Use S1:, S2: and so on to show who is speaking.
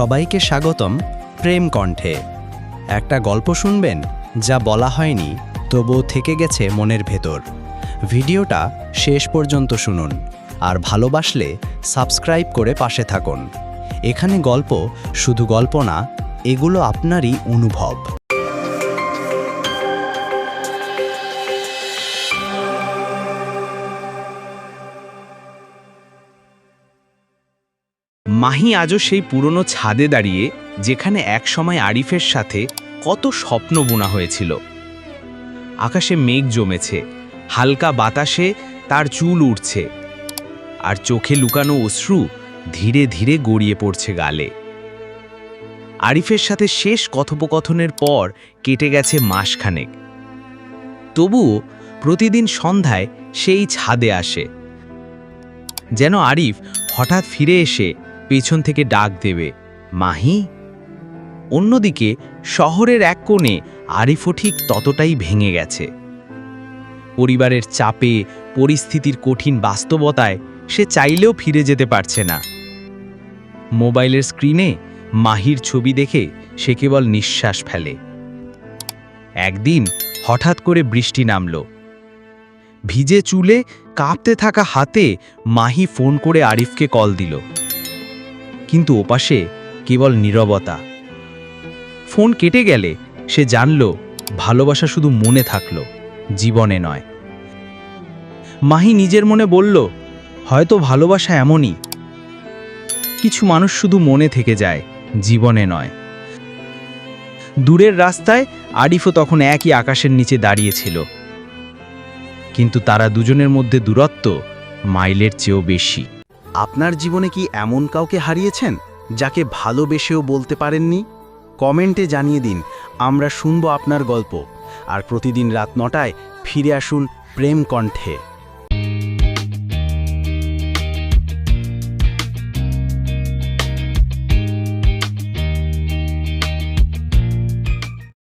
S1: সবাইকে স্বাগতম প্রেম কণ্ঠে। একটা গল্প শুনবেন যা বলা হয়নি, তবুও থেকে গেছে মনের ভেতর। ভিডিওটা শেষ পর্যন্ত শুনুন আর ভালোবাসলে সাবস্ক্রাইব করে পাশে থাকুন। এখানে গল্প শুধু গল্প না, এগুলো আপনারই অনুভব।
S2: মাহি আজও সেই পুরনো ছাদে দাঁড়িয়ে, যেখানে একসময় আরিফের সাথে কত স্বপ্ন বোনা হয়েছিল। আকাশে মেঘ জমেছে, হালকা বাতাসে তার চুল উঠছে আর চোখে লুকানো অশ্রু ধীরে ধীরে গড়িয়ে পড়ছে গালে। আরিফের সাথে শেষ কথোপকথনের পর কেটে গেছে মাসখানেক। তবুও প্রতিদিন সন্ধ্যায় সেই ছাদে আসে। যেন আরিফ হঠাৎ ফিরে এসে পেছন থেকে ডাক দেবে, মাহি? অন্যদিকে শহরের এক কোণে আরিফও ঠিক ততটাই ভেঙে গেছে। পরিবারের চাপে, পরিস্থিতির কঠিন বাস্তবতায় সে চাইলেও ফিরে যেতে পারছে না। মোবাইলের স্ক্রিনে মাহির ছবি দেখে সে কেবল নিঃশ্বাস ফেলে। একদিন হঠাৎ করে বৃষ্টি নামলো। ভিজে চুলে কাঁপতে থাকা হাতে মাহি ফোন করে আরিফকে কল দিল। কিন্তু ওপাশে কেবল নীরবতা। ফোন কেটে গেলে সে জানল, ভালোবাসা শুধু মনে থাকল, জীবনে নয়। মাহি নিজের মনে বলল, হয়তো ভালোবাসা এমনই। কিছু মানুষ শুধু মনে থেকে যায়, জীবনে নয়। দূরের রাস্তায় আরিফও তখন একই আকাশের নিচে দাঁড়িয়েছিল কিন্তু তারা দুজনের মধ্যে দূরত্ব মাইলের চেয়েও বেশি।
S1: আপনার জীবনে কি এমন কাউকে হারিয়েছেন, যাকে ভালোবেসেও বলতে পারেননি? কমেন্টে জানিয়ে দিন, আমরা শুনব আপনার গল্প। আর প্রতিদিন রাত নটায় ফিরে আসুন প্রেম কণ্ঠে।